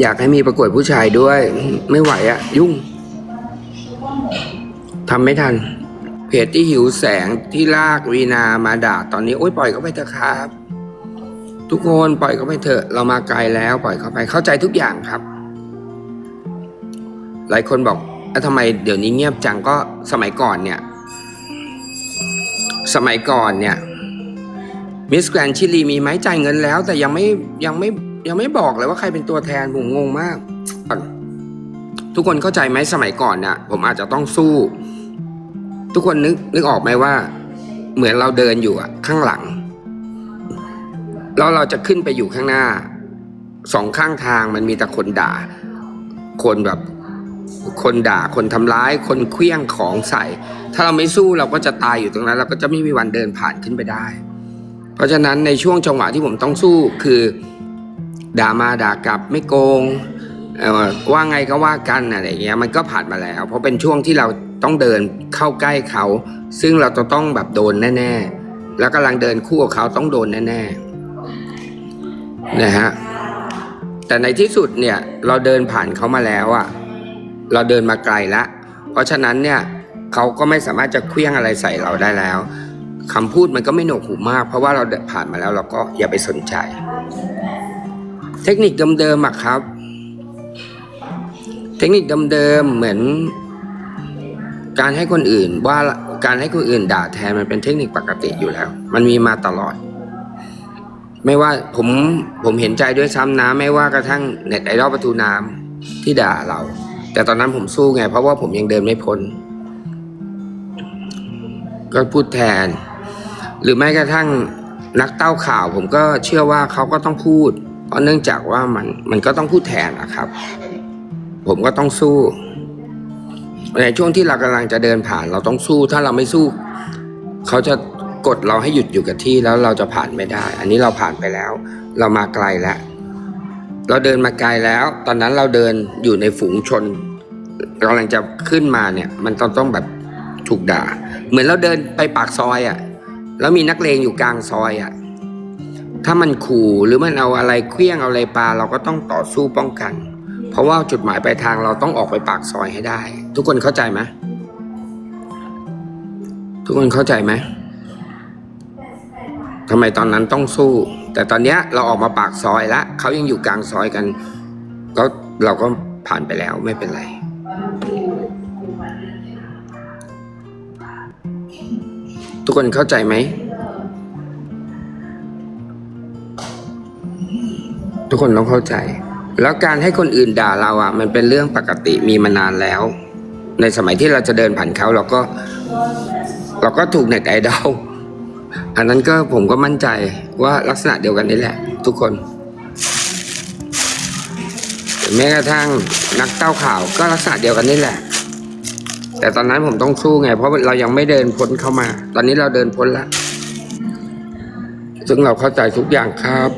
อยากให้มีประกวดผู้ชายด้วย ไม่ไหวอะยุ่งทำไม่ทัน เพจที่หิวแสงที่ลากวีนามาด่าตอนนี้ โอ๊ยปล่อยเขาไปเถอะครับ ทุกคนปล่อยเขาไปเถอะ เรามาไกลแล้วปล่อยเขาไปเข้าใจทุกอย่างครับ หลายคนบอกเอ้าทำไมเดี๋ยวนี้เงียบจังก็สมัยก่อนเนี่ย สมัยก่อนเนี่ยมิสแกรนชิลีมีไหมจ่ายเงินแล้ว แต่ยังไม่ยังไม่ ยังไม่บอกเลยว่าใครเป็นตัวแทนผมงงมาก ทุกคนเข้าใจไหมสมัยก่อนน่ะ ผมอาจจะต้องสู้ ทุกคนนึกนึกออกไหมว่า เหมือนเราเดินอยู่อะข้างหลัง แล้วเราจะขึ้นไปอยู่ข้างหน้า สองข้างทางมันมีแต่คนด่า คนแบบ คนด่าคนทำร้าย คนเคลี้ยงของใส่ ถ้าเราไม่สู้เราก็จะตายอยู่ตรงนั้น เราก็จะไม่มีวันเดินผ่านขึ้นไปได้ เพราะฉะนั้นในช่วงจังหวะที่ผมต้องสู้คือ ด่ามาด่ากลับไม่โกงว่าไงก็ว่ากันอะไรเงี้ยมันก็ผ่านมาแล้ว เพราะเป็นช่วงที่เราต้องเดินเข้าใกล้เขา ซึ่งเราจะต้องแบบโดนแน่ ๆ แล้วกำลังเดินคู่กับเขาต้องโดนแน่ๆนะฮะแต่ในที่สุดเนี่ยเราเดินผ่านเขามาแล้วอะเราเดินมาไกลล้วเพราะฉะนั้นเนี่ยเขาก็ไม่สามารถจะเคลี้ยงอะไรใส่เราได้แล้วคำพูดมันก็ไม่หนวกหูมาก เพราะว่าเราผ่านมาแล้วเราก็อย่าไปสนใจ เทคนิคเดิมๆอะครับ เทคนิคเดิมๆเหมือน การให้คนอื่นว่าการให้คนอื่นด่าแทนมันเป็นเทคนิคปกติอยู่แล้ว มันมีมาตลอด ไม่ว่าผมผมเห็นใจด้วยซ้ำนะไม่ว่ากระทั่งเน็ตไอดอลประตูน้ำที่ด่าเรา แต่ตอนนั้นผมสู้ไง เพราะว่าผมยังเดินไม่พ้น ก็พูดแทน หรือแม้กระทั่งนักเต้าข่าว ผมก็เชื่อว่าเขาก็ต้องพูด ราะเนื่องจากว่ามันมันก็ต้องพูดแทนนะครับ ผมก็ต้องสู้ ในช่วงที่เรากำลังจะเดินผ่าน เราต้องสู้ถ้าเราไม่สู้ เขาจะกดเราให้หยุดอยู่กับที่แล้วเราจะผ่านไม่ได้ อันนี้เราผ่านไปแล้ว เรามาไกลแล้ว เราเดินมาไกลแล้ว ตอนนั้นเราเดินอยู่ในฝูงชนกำลังจะขึ้นมาเนี่ย มันต้องต้องแบบถูกด่า เหมือนเราเดินไปปากซอยอะ่ะ แล้วมีนักเลงอยู่กลางซอยอะ่ะ ถ้ามันขู่หรือมันเอาอะไรเคลี้ยงเอาอะไรปลาเราก็ต้องต่อสู้ป้องกัน เพราะว่าจุดหมายปลายทางเราต้องออกไปปากซอยให้ได้ ทุกคนเข้าใจไหมทุกคนเข้าใจไหมทำไมตอนนั้นต้องสู้ แต่ตอนเนี้ยเราออกมาปากซอยแล้วเขายังอยู่กลางซอยกันก็เราก็ผ่านไปแล้วไม่เป็นไรทุกคนเข้าใจไหม ทุกคนต้องเข้าใจ แล้วการให้คนอื่นด่าเราอะ มันเป็นเรื่องปกติมีมานานแล้ว ในสมัยที่เราจะเดินผ่านเขาเราก็ เราก็ถูกเน็ตไอดอลอันนั้นก็ผมก็มั่นใจว่าลักษณะเดียวกันนี่แหละ ทุกคนแม้กระทั่งนักเต้าข่าวก็ลักษณะเดียวกันนี่แหละ แต่ตอนนั้นผมต้องสู้ไง เพราะเรายังไม่เดินพ้นเข้ามา ตอนนี้เราเดินพ้นแล้วซึ่งเราเข้าใจทุกอย่างครับ